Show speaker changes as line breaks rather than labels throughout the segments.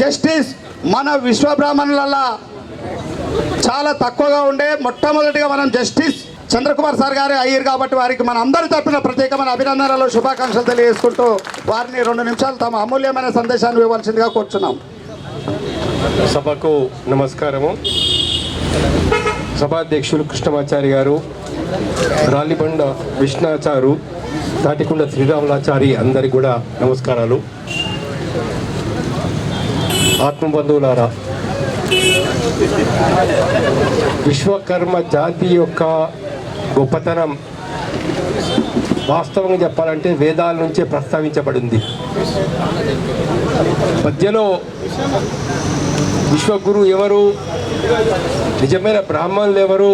Justice మన విశ్వ బ్రాహ్మణులలో చాలా తక్కువగా ఉండే మొట్టమొదటిగా మనం జస్టిస్ చంద్రకుమార్ సార్ గారే అయ్యారు కాబట్టి వారికి మన అందరి తరపున ప్రత్యేకమైన అభినందనలు శుభాకాంక్షలు తెలియజేసుకుంటూ వారిని రెండు నిమిషాలు తమ అమూల్యమైన సందేశాన్ని ఇవ్వాల్సిందిగా కోరుచున్నాం.
సభకు నమస్కారము. సభాధ్యక్షులు కృష్ణమాచారి గారు రాలిబండ విష్ణాచారు తాటికొండ శ్రీరాములాచారి అందరికి కూడా నమస్కారాలు. ఆత్మబంధువులారా విశ్వకర్మ జాతి యొక్క గొప్పతనం వాస్తవంగా చెప్పాలంటే వేదాల నుంచే ప్రస్తావించబడింది. మధ్యలో విశ్వగురు ఎవరు నిజమైన బ్రాహ్మణులు ఎవరు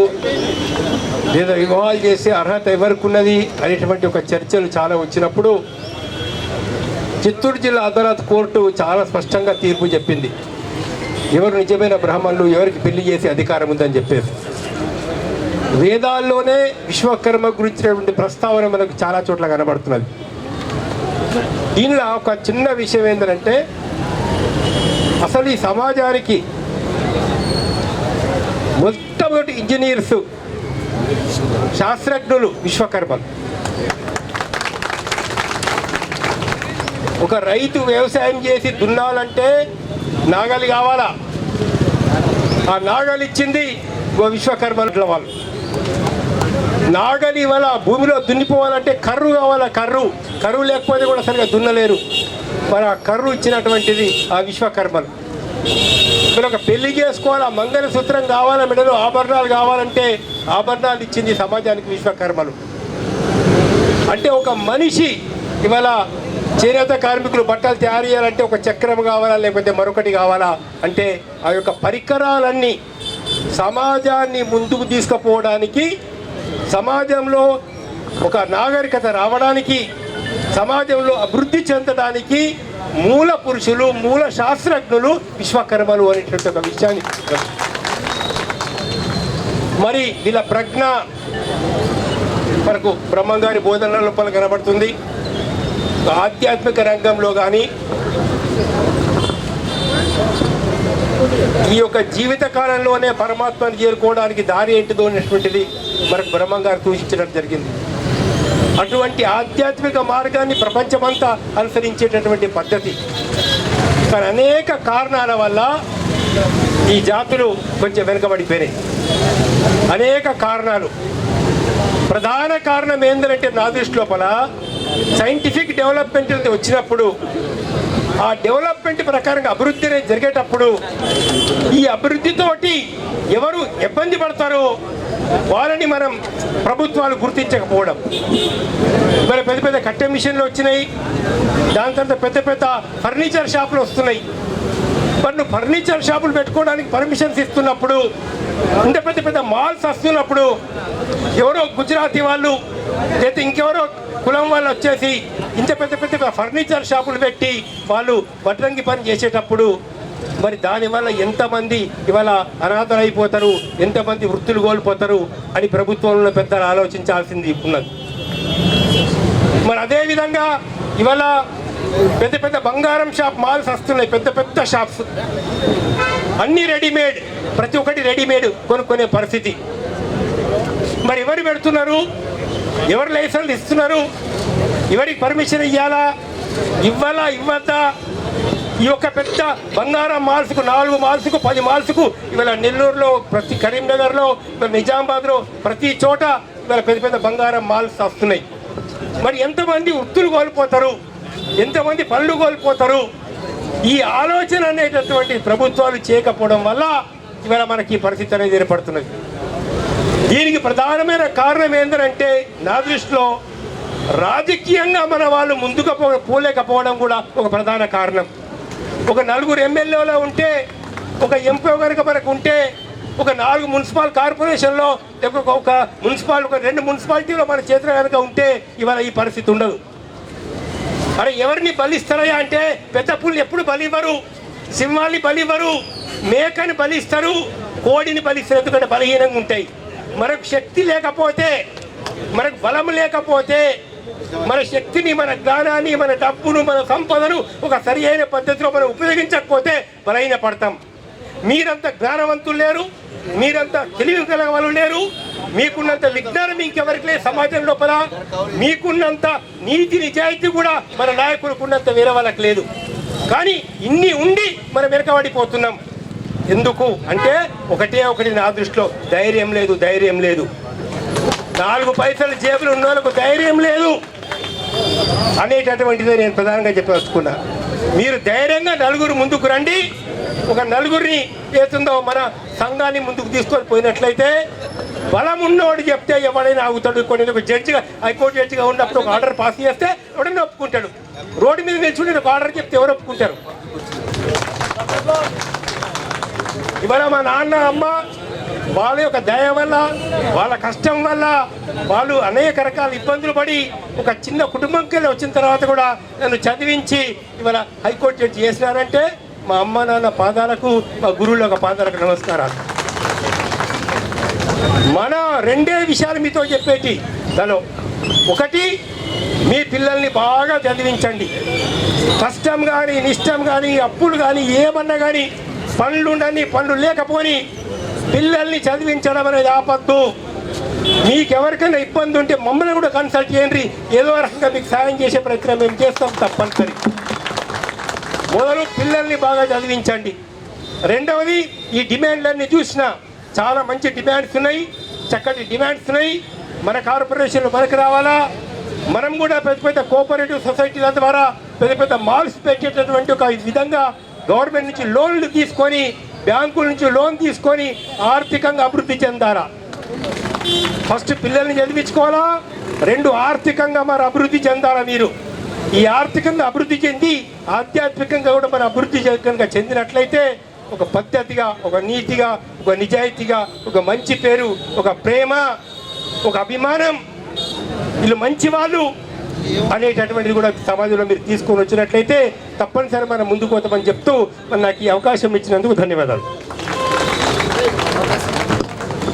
లేదా వివాహాలు చేసే అర్హత ఎవరికి ఉన్నది అనేటువంటి ఒక చర్చలు చాలా వచ్చినప్పుడు చిత్తూరు జిల్లా అదాలత్ కోర్టు చాలా స్పష్టంగా తీర్పు చెప్పింది. ఎవరు నిజమైన బ్రాహ్మణులు ఎవరికి పెళ్ళి చేసే అధికారం ఉందని చెప్పేసి. వేదాల్లోనే విశ్వకర్మ గురించినటువంటి ప్రస్తావన మనకు చాలా చోట్ల కనబడుతున్నది. దీనిలో ఒక చిన్న విషయం ఏంటంటే అసలు ఈ సమాజానికి మొట్టమొదటి ఇంజనీర్స్ శాస్త్రజ్ఞులు విశ్వకర్మలు. ఒక రైతు వ్యవసాయం చేసి దున్నాలంటే నాగలి కావాలా? ఆ నాగలి ఇచ్చింది ఓ విశ్వకర్మల వాళ్ళు. నాగలి వల్ల భూమిలో దున్నిపోవాలంటే కర్రు కావాలా కర్రు? కర్రు లేకపోతే కూడా సరిగా దున్నలేరు. మరి ఆ కర్రు ఇచ్చినటువంటిది ఆ విశ్వకర్మలు. మీరు ఒక పెళ్ళి చేసుకోవాలా? మంగళసూత్రం కావాలా? మెడలో ఆభరణాలు కావాలంటే ఆభరణాలు ఇచ్చింది సమాజానికి విశ్వకర్మలు. అంటే ఒక మనిషి ఇవాళ చేనేత కార్మికులు బట్టలు తయారు చేయాలంటే ఒక చక్రం కావాలా లేకపోతే మరొకటి కావాలా? అంటే ఆ యొక్క పరికరాలన్నీ సమాజాన్ని ముందుకు తీసుకుపోవడానికి సమాజంలో ఒక నాగరికత రావడానికి సమాజంలో అభివృద్ధి చెందడానికి మూల పురుషులు మూల శాస్త్రజ్ఞులు విశ్వకర్మలు అనేటువంటి ఒక విషయాన్ని మరి వీళ్ళ ప్రజ్ఞ మనకు బ్రహ్మంగారి బోధన లోపల కనబడుతుంది. ఆధ్యాత్మిక రంగంలో కానీ ఈ యొక్క జీవిత కాలంలోనే పరమాత్మను చేరుకోవడానికి దారి ఏంటిదో అనేటువంటిది మనకు బ్రహ్మంగారు సూచించడం జరిగింది. అటువంటి ఆధ్యాత్మిక మార్గాన్ని ప్రపంచమంతా అనుసరించేటటువంటి పద్ధతి. కానీ అనేక కారణాల వల్ల ఈ జాతులు కొంచెం వెనుకబడిపోయినాయి. అనేక కారణాలు. ప్రధాన కారణం ఏంటంటే నా దృష్టి లోపల సైంటిఫిక్ డెవలప్మెంట్ వచ్చినప్పుడు ఆ డెవలప్మెంట్ ప్రకారంగా అభివృద్ధి అనేది జరిగేటప్పుడు ఈ అభివృద్ధితోటి ఎవరు ఇబ్బంది పడతారో వాళ్ళని మనం ప్రభుత్వాలు గుర్తించకపోవడం. మరి పెద్ద పెద్ద కట్టె మిషన్లు వచ్చినాయి. దాని తర్వాత పెద్ద పెద్ద ఫర్నిచర్ షాపులు వస్తున్నాయి. మరి ఫర్నిచర్ షాపులు పెట్టుకోవడానికి పర్మిషన్స్ ఇస్తున్నప్పుడు ఇంత పెద్ద పెద్ద మాల్స్ వస్తున్నప్పుడు ఎవరో గుజరాతీ వాళ్ళు లేకపోతే ఇంకెవరో కులం వాళ్ళు వచ్చేసి ఇంత పెద్ద పెద్ద ఫర్నిచర్ షాపులు పెట్టి వాళ్ళు వడ్రంగి పని చేసేటప్పుడు మరి దానివల్ల ఎంతమంది ఇవాళ అనాథలైపోతారు ఎంతమంది వృత్తులు కోల్పోతారు అని ప్రభుత్వంలో పెద్దలు ఆలోచించాల్సింది ఉన్నది. మరి అదేవిధంగా ఇవాళ పెద్ద పెద్ద బంగారం షాప్ మాల్స్ వస్తున్నాయి పెద్ద పెద్ద షాప్స్. అన్నీ రెడీమేడ్ ప్రతి ఒక్కటి రెడీమేడ్ కొనుక్కునే పరిస్థితి. మరి ఎవరు పెడుతున్నారు? ఎవరు లైసెన్స్ ఇస్తున్నారు? ఎవరికి పర్మిషన్ ఇవ్వాలా ఇవ్వాలా? ఇవ్వద్దా? ఈ యొక్క పెద్ద బంగారం మాల్స్కు నాలుగు మాల్స్కు పది మాల్స్కు ఇవాళ నెల్లూరులో ప్రతి కరీంనగర్లో ఇవాళ నిజామాబాద్లో ప్రతి చోట ఇవాళ పెద్ద పెద్ద బంగారం మాల్స్ వస్తున్నాయి. మరి ఎంతమంది వృత్తులు కోల్పోతారు? ఎంతమంది పనులు కోల్పోతారు? ఈ ఆలోచన అనేటటువంటి ప్రభుత్వాలు చేయకపోవడం వల్ల ఇవాళ మనకి ఈ పరిస్థితి అనేది ఏర్పడుతున్నది. దీనికి ప్రధానమైన కారణం ఏంటంటే నా దృష్టిలో రాజకీయంగా మన వాళ్ళు ముందుకు పోలేకపోవడం కూడా ఒక ప్రధాన కారణం. ఒక నలుగురు ఎమ్మెల్యేలో ఉంటే ఒక ఎంపీ కనుక మనకు ఉంటే ఒక నాలుగు మున్సిపల్ కార్పొరేషన్లో లేకపోతే ఒక మున్సిపాల్ ఒక రెండు మున్సిపాలిటీలో మన చేతిలో కనుక ఉంటే ఇవాళ ఈ పరిస్థితి ఉండదు. అరే ఎవరిని బలిస్తారయ్యా అంటే పెద్ద పుల్లు ఎప్పుడు బలివ్వరు? సింహాల్ని బలివ్వరు మేకని బలిస్తారు కోడిని బలిస్తారు ఎందుకంటే బలహీనంగా ఉంటాయి. మనకు శక్తి లేకపోతే మనకు బలం లేకపోతే మన శక్తిని మన జ్ఞానాన్ని మన డబ్బును మన సంపదను ఒక సరి అయిన పద్ధతిలో మనం ఉపయోగించకపోతే బలహీన పడతాం. మీరంత జ్ఞానవంతులు లేరు మీరంత తెలివి గల వాళ్ళు లేరు మీకున్నంత విజ్ఞానం ఇంకెవరికి లేదు సమాజం లోపల. మీకున్నంత నీతి నిజాయితీ కూడా మన నాయకులకు ఉన్నంత వేరే వాళ్ళకి లేదు. కానీ ఇన్ని ఉండి మనం వెనకబడిపోతున్నాం. ఎందుకు? అంటే ఒకటే ఒకటి నా దృష్టిలో ధైర్యం లేదు ధైర్యం లేదు. నాలుగు పైసలు జేబులు ఉన్న వాళ్ళకు ధైర్యం లేదు. అనేటటువంటిదే నేను ప్రధానంగా చెప్పదలుచుకున్నా. మీరు ధైర్యంగా నలుగురు ముందుకు రండి. ఒక నలుగురిని ఏతుందో మన సంఘాన్ని ముందుకు తీసుకొని పోయినట్లయితే బలం ఉన్నవాడు చెప్తే ఎవడైనా ఆగుతాడు. కొన్ని ఒక జడ్జిగా హైకోర్టు జడ్జిగా ఉన్నప్పుడు ఒక ఆర్డర్ పాస్ చేస్తే ఎవడైనా ఒప్పుకుంటాడు. రోడ్డు మీద నిల్చుని ఒక ఆర్డర్ చెప్తే ఎవరు ఒప్పుకుంటారు? ఇవాళ మా నాన్న అమ్మ వాళ్ళ యొక్క దయ వల్ల వాళ్ళ కష్టం వల్ల వాళ్ళు అనేక రకాల ఇబ్బందులు పడి ఒక చిన్న కుటుంబం కుటుంబంకి వచ్చిన తర్వాత కూడా నన్ను చదివించి ఇవాళ హైకోర్టు జడ్జి చేసినారంటే మా అమ్మ నాన్న పాదాలకు మా గురువుల యొక్క పాదాలకు నమస్కారాలు. మన రెండే విషయాలు మీతో చెప్పేటి. దానిలో ఒకటి మీ పిల్లల్ని బాగా చదివించండి. కష్టం కానీ నిష్టం కానీ అప్పులు కానీ ఏమన్నా కానీ పనులు ఉండని పనులు లేకపోని పిల్లల్ని చదివించడం అనేది ఆపద్దు. మీకెవరికైనా ఇబ్బంది ఉంటే మమ్మల్ని కూడా కన్సల్ట్ చేయండి. ఏదో రకంగా మీకు సాయం చేసే ప్రయత్నం మేము చేస్తాం తప్పనిసరి. మొదలు పిల్లల్ని బాగా చదివించండి. రెండవది ఈ డిమాండ్లన్నీ చూసినా చాలా మంచి డిమాండ్స్ ఉన్నాయి. చక్కటి డిమాండ్స్ ఉన్నాయి. మన కార్పొరేషన్లు మనకు రావాలా? మనం కూడా పెద్ద పెద్ద కోఆపరేటివ్ సొసైటీల ద్వారా పెద్ద పెద్ద మాల్స్ పెట్టేటటువంటి ఒక విధంగా గవర్నమెంట్ నుంచి లోన్లు తీసుకొని బ్యాంకుల నుంచి లోన్ తీసుకొని ఆర్థికంగా అభివృద్ధి చెందారా ఫస్ట్ పిల్లల్ని చదివించుకోవాలా? రెండు ఆర్థికంగా మరి అభివృద్ధి చెందాలా మీరు? ఈ ఆర్థికంగా అభివృద్ధి చెంది ఆధ్యాత్మికంగా కూడా మన అభివృద్ధి కనుక చెందినట్లయితే ఒక పద్ధతిగా ఒక నీతిగా ఒక నిజాయితీగా ఒక మంచి పేరు ఒక ప్రేమ ఒక అభిమానం. వీళ్ళు మంచి వాళ్ళు అనేటటువంటిది కూడా సమాజంలో మీరు తీసుకొని వచ్చినట్లయితే తప్పనిసరి మనం ముందుకు పోతామని చెప్తూ నాకు ఈ అవకాశం ఇచ్చినందుకు ధన్యవాదాలు.